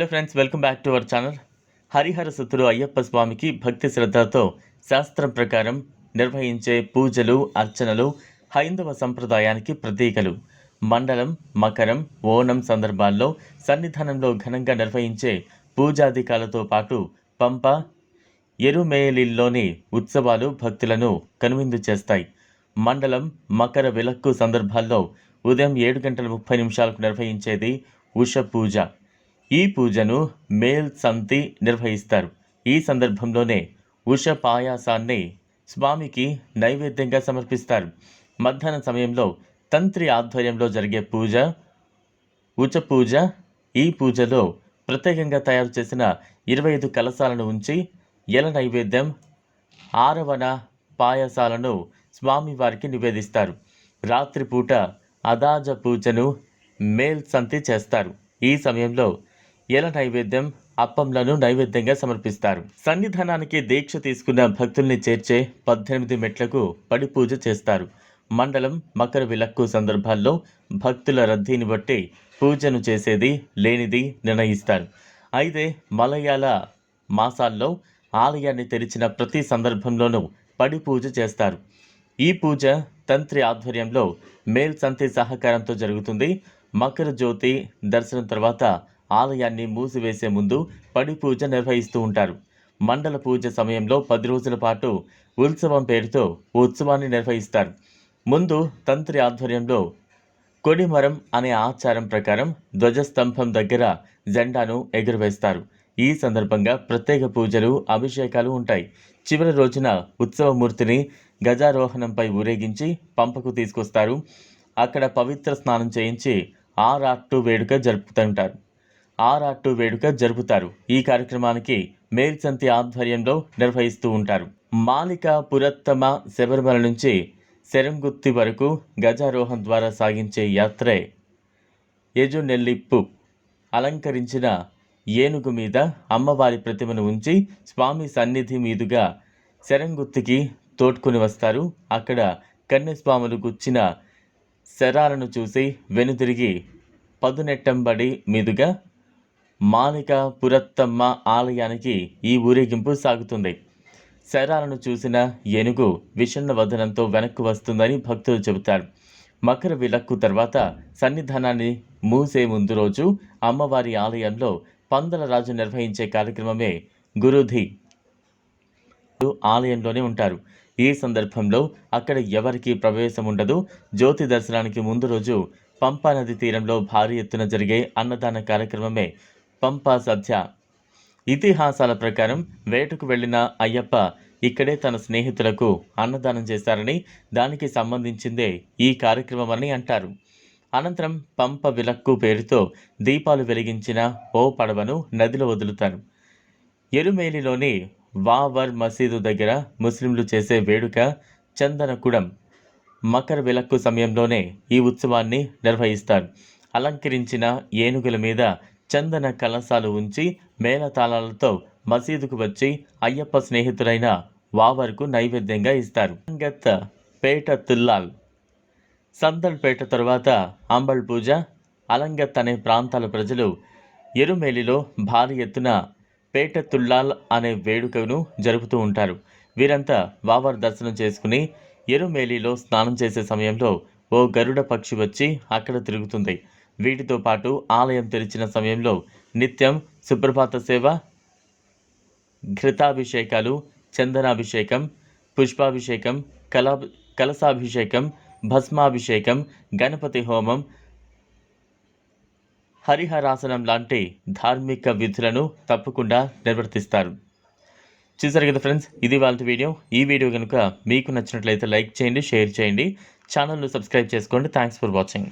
Hello friends welcome back to our channel. Harihara సుతుడు Ayyappa స్వామికి భక్తి శ్రద్ధతో శాస్త్రం ప్రకారం నిర్వహించే పూజలు అర్చనలు హైందవ సంప్రదాయానికి ప్రతీకలు. మండలం మకరం ఓణం సందర్భాల్లో సన్నిధానంలో ఘనంగా నిర్వహించే పూజాధికాలతో పాటు పంప ఎరుమేలిల్లోని ఉత్సవాలు భక్తులను కనువిందు చేస్తాయి. మండలం మకర విలక్కు సందర్భాల్లో ఉదయం ఏడు గంటల ముప్పై నిమిషాలకు నిర్వహించేది ఉష పూజ. ఈ పూజను మేల్ సంతి నిర్వహిస్తారు. ఈ సందర్భంలోనే ఉష పాయాసాన్ని స్వామికి నైవేద్యంగా సమర్పిస్తారు. మధ్యాహ్నం సమయంలో తంత్రి ఆధ్వర్యంలో జరిగే పూజ ఉచ పూజ ఈ పూజలో ప్రత్యేకంగా తయారు చేసిన ఇరవై ఐదు కలశాలను ఉంచి ఎల నైవేద్యం ఆరవన పాయసాలను స్వామివారికి నివేదిస్తారు. రాత్రిపూట అదాజ పూజను మేల్ సంతి చేస్తారు. ఈ సమయంలో ఎల నైవేద్యం? అప్పంలను నైవేద్యంగా సమర్పిస్తారు. సన్నిధానానికి దీక్ష తీసుకున్న భక్తుల్ని చేర్చే పద్దెనిమిది మెట్లకు పడి పూజ చేస్తారు. మండలం మకర విలక్కు సందర్భాల్లో భక్తుల రద్దీని బట్టి పూజను చేసేది లేనిది నిర్ణయిస్తారు. అయితే మలయాళ మాసాల్లో ఆలయాన్ని తెరిచిన ప్రతి సందర్భంలోనూ పడి పూజ చేస్తారు. ఈ పూజ తంత్రి ఆధ్వర్యంలో మేల్ సంతి సహకారంతో జరుగుతుంది. మకర జ్యోతి దర్శనం తర్వాత ఆలయాన్ని మూసివేసే ముందు పడి పూజ నిర్వహిస్తూ ఉంటారు. మండల పూజ సమయంలో పది రోజుల పాటు ఉత్సవం పేరుతో ఉత్సవాన్ని నిర్వహిస్తారు. ముందు తంత్రి ఆధ్వర్యంలో కొడిమరం అనే ఆచారం ప్రకారం ధ్వజస్తంభం దగ్గర జెండాను ఎగురవేస్తారు. ఈ సందర్భంగా ప్రత్యేక పూజలు అభిషేకాలు ఉంటాయి. చివరి రోజున ఉత్సవమూర్తిని గజారోహణంపై ఊరేగించి పంపకు తీసుకొస్తారు. అక్కడ పవిత్ర స్నానం చేయించి ఆరాట్టు వేడుక జరుపుతుంటారు. ఆరాట్టు వేడుక జరుపుతారు. ఈ కార్యక్రమానికి మేల్సంతి ఆధ్వర్యంలో నిర్వహిస్తూ ఉంటారు. మాలిక పురత్తమ శబరిమల నుంచి శరంగుత్తి వరకు గజారోహం ద్వారా సాగించే యాత్రే యజునెల్లిప్పు అలంకరించిన ఏనుగు మీద అమ్మవారి ప్రతిమను ఉంచి స్వామి సన్నిధి మీదుగా శరంగుత్తికి తోడ్కొని వస్తారు. అక్కడ కన్యస్వాములు గుచ్చిన శరాలను చూసి వెనుతిరిగి పదునెట్టంబడి మీదుగా మాలిక పురత్తమ్మ ఆలయానికి ఈ ఊరేగింపు సాగుతుంది. శరాలను చూసిన ఏనుగు విషణ్ణ వదనంతో వెనక్కు వస్తుందని భక్తులు చెబుతారు. మకర విలక్కు తర్వాత సన్నిధానాన్ని మూసే ముందు రోజు అమ్మవారి ఆలయంలో పందల రాజు నిర్వహించే కార్యక్రమమే గురుధి ఆలయంలోనే ఉంటారు. ఈ సందర్భంలో అక్కడ ఎవరికీ ప్రవేశం ఉండదు. జ్యోతి దర్శనానికి ముందు రోజు పంపా నది తీరంలో భారీ ఎత్తున జరిగే అన్నదాన కార్యక్రమమే పంపా సధ్య ఇతిహాసాల ప్రకారం వేటకు వెళ్ళిన అయ్యప్ప ఇక్కడే తన స్నేహితులకు అన్నదానం చేశారని దానికి సంబంధించిందే ఈ కార్యక్రమమని అంటారు. అనంతరం పంప విలక్కు పేరుతో దీపాలు వెలిగించిన ఓ పడవను నదిలో వదులుతారు. ఎరుమేలిలోని వావర్ మసీదు దగ్గర ముస్లింలు చేసే వేడుక చందనకుడం మకర విలక్కు సమయంలోనే ఈ ఉత్సవాన్ని నిర్వహిస్తారు. అలంకరించిన ఏనుగుల మీద చందన కలశాలు ఉంచి మేళతాళాలతో మసీదుకు వచ్చి అయ్యప్ప స్నేహితుడైన వావర్కు నైవేద్యంగా ఇస్తారు. అంగత్ పేట తుల్లాల్. సందల్పేట తరువాత అంబల్ పూజ. అలంగత్ అనే ప్రాంతాల ప్రజలు ఎరుమేలిలో భారీ ఎత్తున పేట తుల్లాల్ అనే వేడుకను జరుపుతూ ఉంటారు. వీరంతా వావర్ దర్శనం చేసుకుని ఎరుమేలిలో స్నానం చేసే సమయంలో ఓ గరుడ పక్షి వచ్చి అక్కడ తిరుగుతుంది. వీటితో పాటు ఆలయం తెరిచిన సమయంలో నిత్యం సుప్రభాత సేవ ఘృతాభిషేకాలు చందనాభిషేకం పుష్పాభిషేకం కలా కలసాభిషేకం భస్మాభిషేకం గణపతి హోమం హరిహరాసనం లాంటి ధార్మిక విధులను తప్పకుండా నిర్వర్తిస్తారు. చూసారు కదా ఫ్రెండ్స్ ఇది వాళ్ళ వీడియో. ఈ వీడియో కనుక మీకు నచ్చినట్లయితే లైక్ చేయండి షేర్ చేయండి. ఛానల్ను సబ్స్క్రైబ్ చేసుకోండి. Thanks for watching.